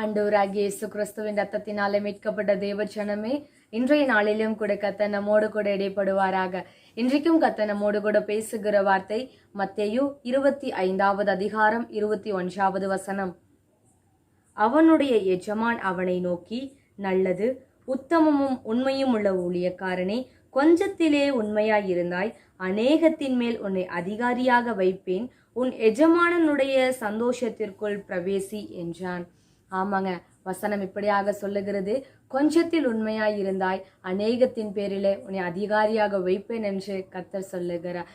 ஆண்டவராகிய இயேசு கிறிஸ்துவின் ரத்தத்தினாலே மீட்கப்பட்ட தேவச்சனமே இன்றைய நாளிலும் கூட கத்த நம்மோடு கூட இடைப்படுவாராக. இன்றைக்கும் கத்த நம்மோடு கூட பேசுகிற வார்த்தை மத்தேயு இருபத்தி ஐந்தாவது அதிகாரம் இருபத்தி ஒன்றாவது வசனம். அவனுடைய எஜமான் அவனை நோக்கி நல்லது உத்தமமும் உண்மையும் உள்ள ஊழியக்காரனே கொஞ்சத்திலே உண்மையாயிருந்தாய் அநேகத்தின் மேல் உன்னை அதிகாரியாக வைப்பேன் உன் எஜமானனுடைய சந்தோஷத்திற்குள் பிரவேசி என்றான். ஆமாங்க. வசனம் இப்படியாக சொல்லுகிறது கொஞ்சத்தில் உண்மையாயிருந்தாய் அநேகத்தின் பேரிலே உன்னை அதிகாரியாக வைப்பேன் என்று கத்தர் சொல்லுகிறார்.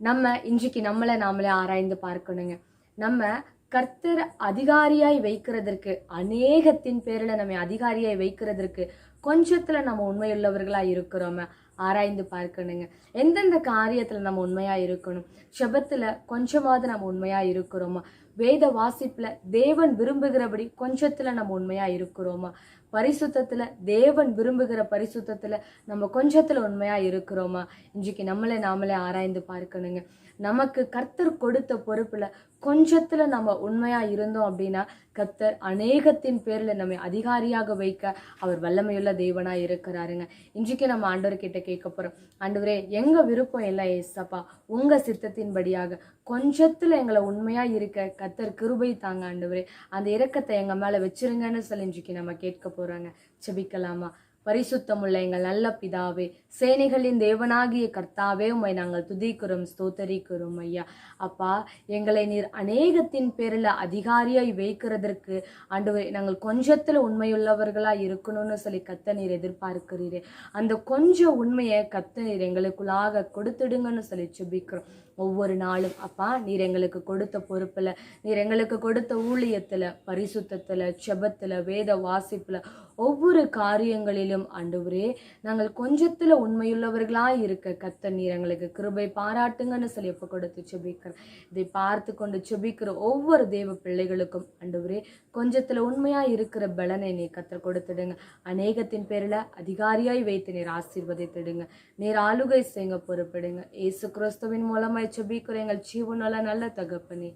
நம்ம இன்றைக்கு நம்மளை நாமளே ஆராய்ந்து பார்க்கணுங்க. நம்ம கர்த்தர் அதிகாரியாய் வைக்கிறதற்கு அநேகத்தின் பேரில் நம்ம அதிகாரியாய் வைக்கிறதற்கு கொஞ்சத்தில் நம்ம உண்மையுள்ளவர்களா இருக்கிறோமே? ஆராய்ந்து பார்க்கணுங்க. எந்தெந்த காரியத்தில் நம்ம உண்மையாக இருக்கணும்? செபத்துல கொஞ்சமாவது நம்ம உண்மையாக இருக்கிறோமா? வேத வாசிப்பில் தேவன் விரும்புகிறபடி கொஞ்சத்தில் நம்ம உண்மையாக இருக்கிறோமா? பரிசுத்தத்தில் தேவன் விரும்புகிற பரிசுத்தத்தில் நம்ம கொஞ்சத்தில் உண்மையாக இருக்கிறோமா? இன்றைக்கு நம்மளே நாமளே ஆராய்ந்து பார்க்கணுங்க. நமக்கு கர்த்தர் கொடுத்த பொறுப்பில் கொஞ்சத்துல நம்ம உண்மையா இருந்தோம் அப்படின்னா கத்தர் அநேகத்தின் பேர்ல நம்மை அதிகாரியாக வைக்க அவர் வல்லமையுள்ள தேவனா இருக்கிறாருங்க. இன்றைக்கு நம்ம ஆண்டவர் கிட்ட கேட்க போறோம். ஆண்டவரே எங்க விருப்பம் எல்லாம் ஏசப்பா. உங்க சித்தத்தின்படியாக கொஞ்சத்துல எங்களை உண்மையா இருக்க கர்த்தர் கிருபை தாங்க ஆண்டவரே. அந்த இறக்கத்தை எங்க மேல வச்சிருங்கன்னு சொல்லி இன்றைக்கு நம்ம கேட்க போறாங்க. செபிக்கலாமா? பரிசுத்தமுள்ள எங்கள் நல்ல பிதாவே சேனைகளின் தேவனாகிய கர்த்தாவே உம்மை நாங்கள் துதிக்கிறோம் ஸ்தோத்தரிக்கிறோம் ஐயா. அப்பா எங்களை நீர் அநேகத்தின் பேரில் அதிகாரியாய் வைக்கிறதற்கு ஆண்டு நாங்கள் கொஞ்சத்தில் உண்மையுள்ளவர்களாக இருக்கணும்னு சொல்லி கத்த நீர் எதிர்பார்க்கிறீரே. அந்த கொஞ்சம் உண்மையை கத்த நீர் எங்களுக்குள்ளாக கொடுத்துடுங்கன்னு சொல்லி சுபிக்கிறோம் ஒவ்வொரு நாளும் அப்பா நீர் எங்களுக்கு கொடுத்த பொறுப்பில் நீர் எங்களுக்கு கொடுத்த ஊழியத்தில் பரிசுத்தத்தில் செபத்தில் வேத வாசிப்பில் ஒவ்வொரு காரியங்களிலும் ஆண்டவரே நாங்கள் கொஞ்சத்தில் உண்மையுள்ளவர்களாக இருக்க கத்த நீர் எங்களுக்கு கிருபை பாராட்டுங்கன்னு சொல்லி ஒப்பு கொடுத்து செபிக்கிறேன் இதை பார்த்து கொண்டு செபிக்கிற ஒவ்வொரு தேவ பிள்ளைகளுக்கும் ஆண்டவரே கொஞ்சத்தில் உண்மையாக இருக்கிற பலனை நீ கத்த கொடுத்துடுங்க. அநேகத்தின் பேரில் அதிகாரியாய் வைத்து நீர் ஆசீர்வதித்திடுங்க. நீர் ஆளுகை செய்யுங்க பொறுப்பிடுங்க. இயேசு கிறிஸ்துவின் மூலமாய் செபிக்கிற எங்கள் ஜீவனால நல்ல தகப்பனே.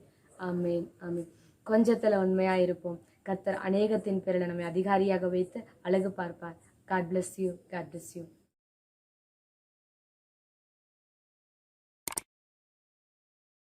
ஆமேன் ஆமேன். கொஞ்சத்தில் உண்மையாக இருப்போம். கத்தர் அநேகத்தின் பேரில் நம்மை அதிகாரியாக வைத்து அழகு பார்ப்பார். God bless you God bless you